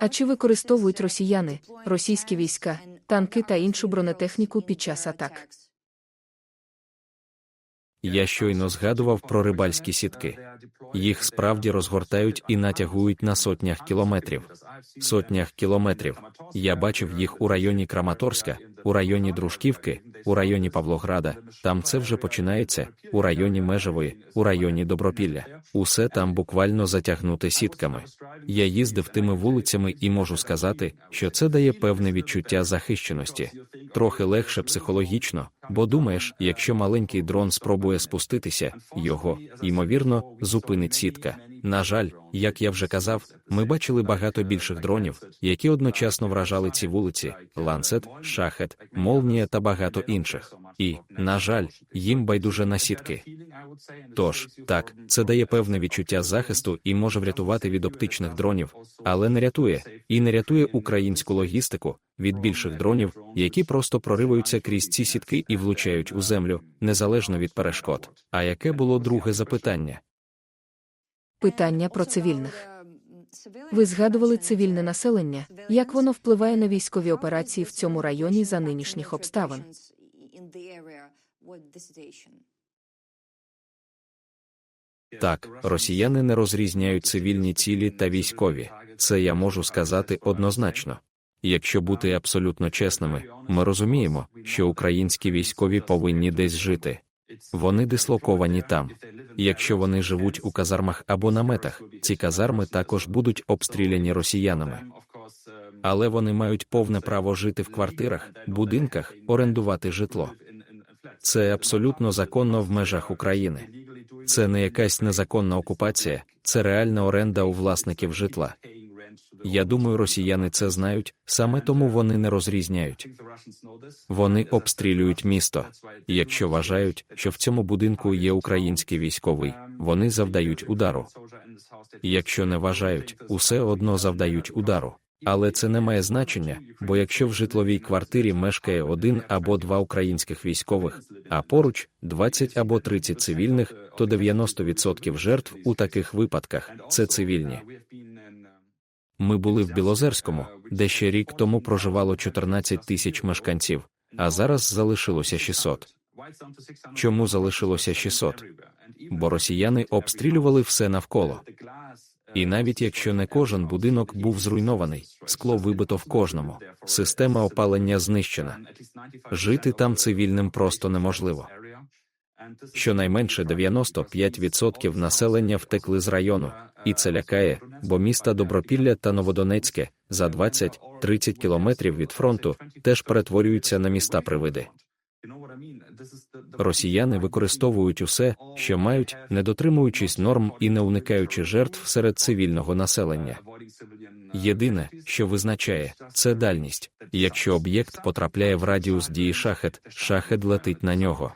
А чи використовують росіяни, російські війська, танки та іншу бронетехніку під час атак? Я щойно згадував про рибальські сітки. Їх справді розгортають і натягують на сотнях кілометрів. Сотнях кілометрів. Я бачив їх у районі Краматорська, у районі Дружківки, у районі Павлограда. Там це вже починається, у районі Межової, у районі Добропілля. Усе там буквально затягнуте сітками. Я їздив тими вулицями і можу сказати, що це дає певне відчуття захищеності. Трохи легше психологічно, бо думаєш, якщо маленький дрон спробує спуститися, його, ймовірно, зупинить сітка. На жаль, як я вже казав, ми бачили багато більших дронів, які одночасно вражали ці вулиці: ланцет, шахет, молнія та багато інших. І, на жаль, їм байдуже на сітки. Тож, так, це дає певне відчуття захисту і може врятувати від оптичних дронів, але не рятує і не рятує українську логістику від більших дронів, які просто прориваються крізь ці сітки і влучають у землю, незалежно від перешкод. А яке було друге запитання? Питання про цивільних. Ви згадували цивільне населення, як воно впливає на військові операції в цьому районі за нинішніх обставин? Так, росіяни не розрізняють цивільні цілі та військові. Це я можу сказати однозначно. Якщо бути абсолютно чесними, ми розуміємо, що українські військові повинні десь жити. Вони дислоковані там. Якщо вони живуть у казармах або наметах, ці казарми також будуть обстріляні росіянами. Але вони мають повне право жити в квартирах, будинках, орендувати житло. Це абсолютно законно в межах України. Це не якась незаконна окупація, це реальна оренда у власників житла. Я думаю, росіяни це знають, саме тому вони не розрізняють. Вони обстрілюють місто. Якщо вважають, що в цьому будинку є український військовий, вони завдають удару. Якщо не вважають, усе одно завдають удару. Але це не має значення, бо якщо в житловій квартирі мешкає один або два українських військових, а поруч 20 або 30 цивільних, то 90% жертв у таких випадках це цивільні. Ми були в Білозерському, де ще рік тому проживало 14 тисяч мешканців, а зараз залишилося 600. Чому залишилося 600? Бо росіяни обстрілювали все навколо. І навіть якщо не кожен будинок був зруйнований, скло вибито в кожному, система опалення знищена. Жити там цивільним просто неможливо. Щонайменше 95% населення втекли з району, і це лякає, бо міста Добропілля та Новодонецьке за 20-30 кілометрів від фронту теж перетворюються на міста привиди. Росіяни використовують усе, що мають, не дотримуючись норм і не уникаючи жертв серед цивільного населення. Єдине, що визначає, це дальність. Якщо об'єкт потрапляє в радіус дії шахет, шахет летить на нього.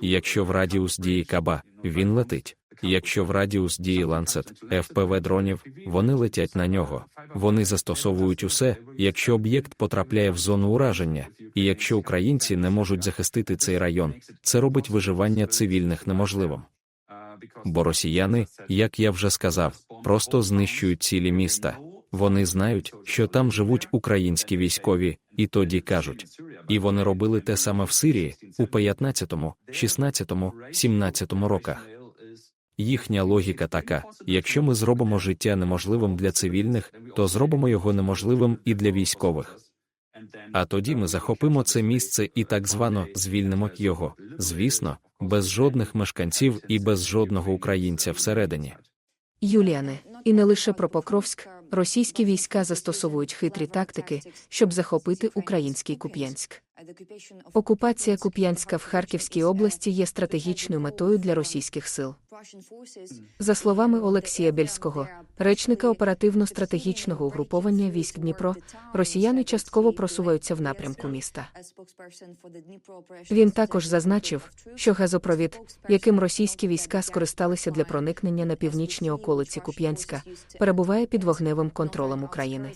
Якщо в радіус дії каба, він летить. Якщо в радіус дії ланцет, ФПВ дронів, вони летять на нього. Вони застосовують усе, якщо об'єкт потрапляє в зону ураження, і якщо українці не можуть захистити цей район, це робить виживання цивільних неможливим. Бо росіяни, як я вже сказав, просто знищують цілі міста. Вони знають, що там живуть українські військові, і тоді кажуть. І вони робили те саме в Сирії у 15, 16, 17 роках. Їхня логіка така: якщо ми зробимо життя неможливим для цивільних, то зробимо його неможливим і для військових. А тоді ми захопимо це місце і так звано звільнимо його, звісно, без жодних мешканців і без жодного українця всередині. Юліане, і не лише про Покровськ, російські війська застосовують хитрі тактики, щоб захопити український Куп'янськ. Окупація Куп'янська в Харківській області є стратегічною метою для російських сил. За словами Олексія Бєльського, речника оперативно-стратегічного угруповання військ Дніпро, росіяни частково просуваються в напрямку міста. Він також зазначив, що газопровід, яким російські війська скористалися для проникнення на північні околиці Куп'янська, перебуває під вогневим контролем України.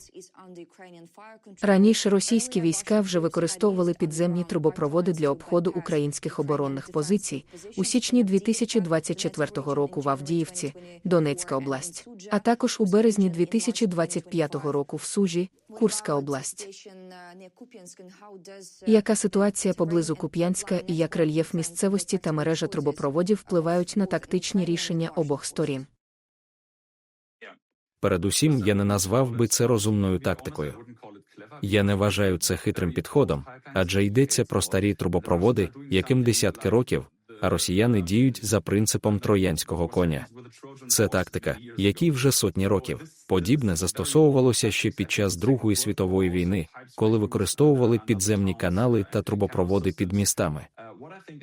Раніше російські війська вже використовували підземні трубопроводи для обходу українських оборонних позицій у січні 2024 2024 року в Авдіївці, Донецька область, а також у березні 2025 року в Сужі, Курська область. Яка ситуація поблизу Куп'янська і як рельєф місцевості та мережа трубопроводів впливають на тактичні рішення обох сторін? Передусім, я не назвав би це розумною тактикою. Я не вважаю це хитрим підходом, адже йдеться про старі трубопроводи, яким десятки років, а росіяни діють за принципом троянського коня. Це тактика, якій вже сотні років. Подібне застосовувалося ще під час Другої світової війни, коли використовували підземні канали та трубопроводи під містами.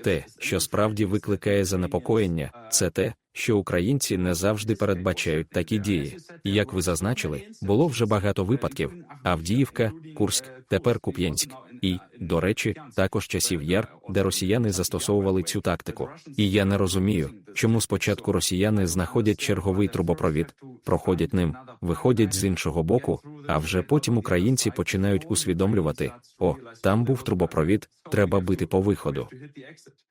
Те, що справді викликає занепокоєння, це те, що українці не завжди передбачають такі дії. Як ви зазначили, було вже багато випадків: Авдіївка, Курськ, тепер Куп'янськ. І, до речі, також часів яр, де росіяни застосовували цю тактику. І я не розумію, чому спочатку росіяни знаходять черговий трубопровід, проходять ним, виходять з іншого боку, а вже потім українці починають усвідомлювати: о, там був трубопровід, треба бити по виходу.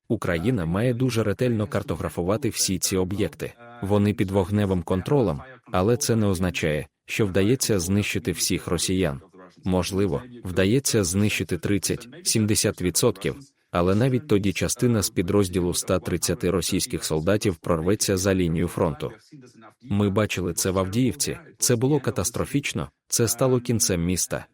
Україна має дуже ретельно картографувати всі ці об'єкти. Вони під вогневим контролем, але це не означає, що вдається знищити всіх росіян. Можливо, вдається знищити 30-70%, але навіть тоді частина з підрозділу 130 російських солдатів прорветься за лінію фронту. Ми бачили це в Авдіївці. Це було катастрофічно, це стало кінцем міста.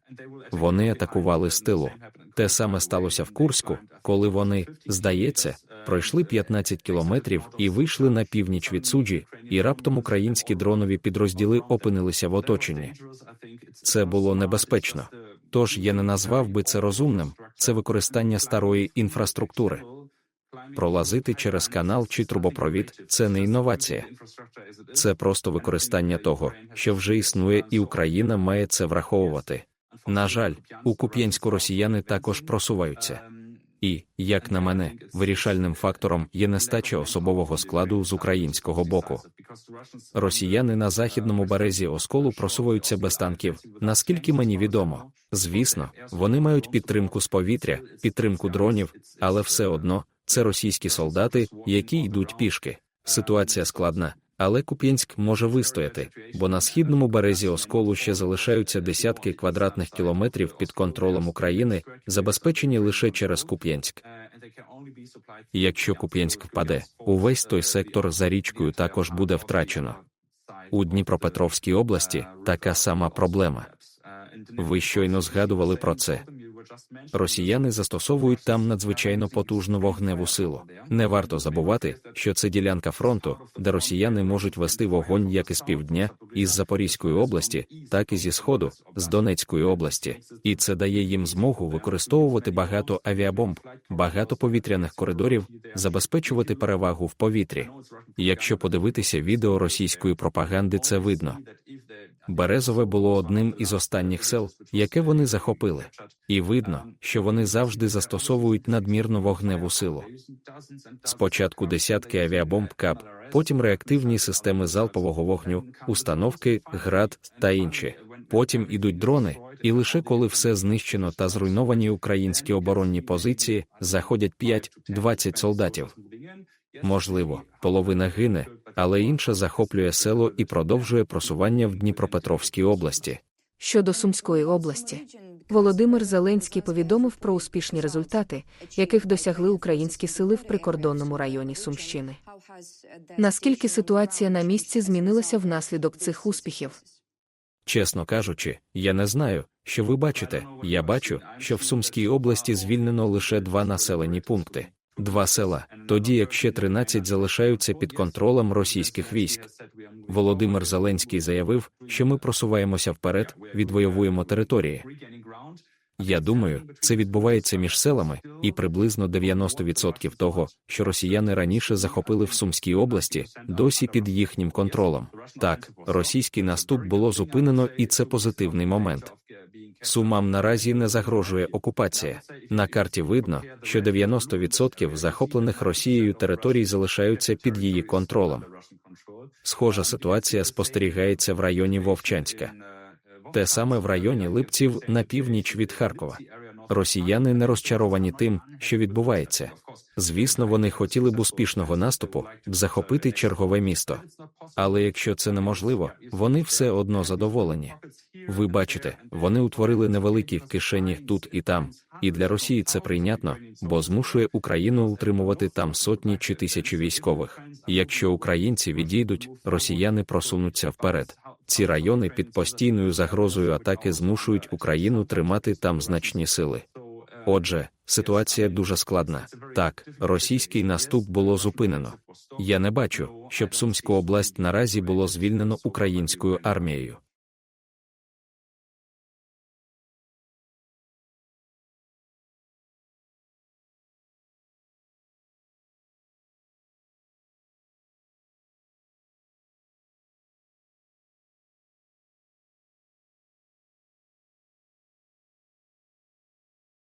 Вони атакували з тилу. Те саме сталося в Курську, коли вони, здається, пройшли 15 кілометрів і вийшли на північ від суджі, і раптом українські дронові підрозділи опинилися в оточенні. Це було небезпечно. Тож я не назвав би це розумним, це використання старої інфраструктури. Пролазити через канал чи трубопровід це не інновація. Це просто використання того, що вже існує, і Україна має це враховувати. На жаль, у Куп'янську росіяни також просуваються. І, як на мене, вирішальним фактором є нестача особового складу з українського боку. Росіяни на західному березі осколу просуваються без танків, наскільки мені відомо. Звісно, вони мають підтримку з повітря, підтримку дронів, але все одно це російські солдати, які йдуть пішки. Ситуація складна, але Куп'янськ може вистояти, бо на східному березі осколу ще залишаються десятки квадратних кілометрів під контролем України, забезпечені лише через Куп'янськ. Якщо Куп'янськ впаде, увесь той сектор за річкою також буде втрачено. У Дніпропетровській області така сама проблема. Ви щойно згадували про це. Росіяни застосовують там надзвичайно потужну вогневу силу. Не варто забувати, що це ділянка фронту, де росіяни можуть вести вогонь як із півдня, із Запорізької області, так і зі сходу, з Донецької області, і це дає їм змогу використовувати багато авіабомб, багато повітряних коридорів, забезпечувати перевагу в повітрі. Якщо подивитися відео російської пропаганди, це видно. Березове було одним із останніх сел, яке вони захопили, і видно, що вони завжди застосовують надмірну вогневу силу. Спочатку десятки авіабомб КАП, потім реактивні системи залпового вогню, установки, град та інші. Потім ідуть дрони, і лише коли все знищено та зруйновані українські оборонні позиції, заходять 5-20 солдатів. Можливо, половина гине, але інша захоплює село і продовжує просування в Дніпропетровській області. Щодо Сумської області, Володимир Зеленський повідомив про успішні результати, яких досягли українські сили в прикордонному районі Сумщини. Наскільки ситуація на місці змінилася внаслідок цих успіхів? Чесно кажучи, я не знаю, що ви бачите. Я бачу, що в Сумській області звільнено лише два населені пункти. Два села, тоді як ще 13 залишаються під контролем російських військ. Володимир Зеленський заявив, що ми просуваємося вперед, відвоюємо території. Я думаю, це відбувається між селами, і приблизно 90% того, що росіяни раніше захопили в Сумській області, досі під їхнім контролем. Так, російський наступ було зупинено, і це позитивний момент. Сумам наразі не загрожує окупація. На карті видно, що 90% захоплених Росією територій залишаються під її контролем. Схожа ситуація спостерігається в районі Вовчанська. Те саме в районі Липців на північ від Харкова. Росіяни не розчаровані тим, що відбувається. Звісно, вони хотіли б успішного наступу, захопити чергове місто. Але якщо це неможливо, вони все одно задоволені. Ви бачите, вони утворили невеликі кишені тут і там, і для Росії це прийнятно, бо змушує Україну утримувати там сотні чи тисячі військових. Якщо українці відійдуть, росіяни просунуться вперед. Ці райони під постійною загрозою атаки змушують Україну тримати там значні сили. Отже, ситуація дуже складна. Так, російський наступ було зупинено. Я не бачу, щоб Сумську область наразі було звільнено українською армією.